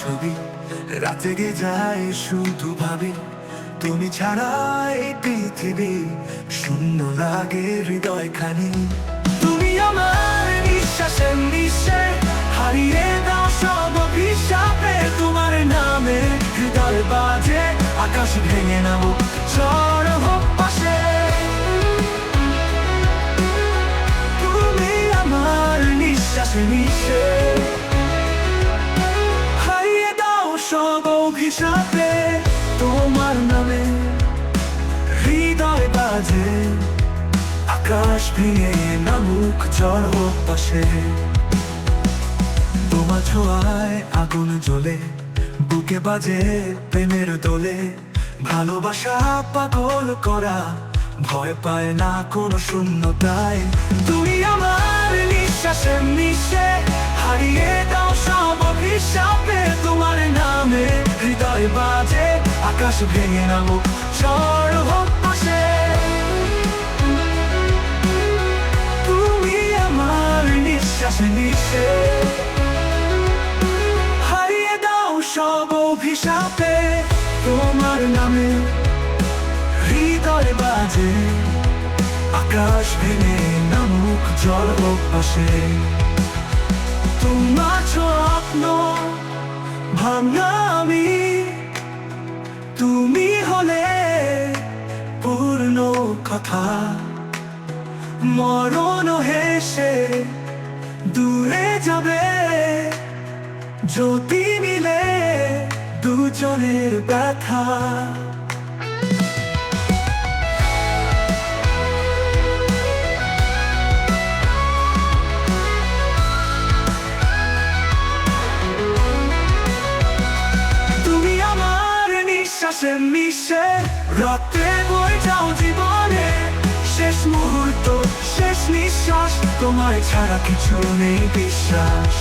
ছবি। রাতে গে যায় শুধু ভাবি, তুমি ছাড়া পৃথিবী শূন্য লাগে হৃদয় খানি তুমি আমার নিঃশ্বাসের নিঃশ্বে হারিয়ে দাও সব অভিশাপে। তোমার নামে হৃদয় বাজে, আকাশ ভেঙে নাও ঝড় হোক সব অভিশাপে তোমার নামে হৃদয় বাজে। আকাশ ভেঙে নামুক পাশে। তোমার ছোঁয়ায় আগুন জ্বলে, বুকে বাজে প্রেমের দোলে। ভালোবাসা পাগল করা, ভয় পায় না কোনো শূন্যতায়। তুমি আমার আকাশ ভেঙে নামো ঝড় হোক পাশে তুমি আমার নিঃশ্বাসে মিশে হারিয়ে দাও সব অভিশাপে, তোমার নামে হৃদয় বাজে। আকাশ ভেঙে নামুক, জল হোক পাশে তোমার স্বপ্ন ভাঙা কথা মরণ হেসে দূরে যাবে। জ্যোতি মিলে দুজনের ব্যথা। তুমি আমার নিঃশ্বাসে মিশে রক্তে বই যাও জীবনে। নিঃশ্বাস তোমায় ছাড়া কিছু নেই বিশ্বাস।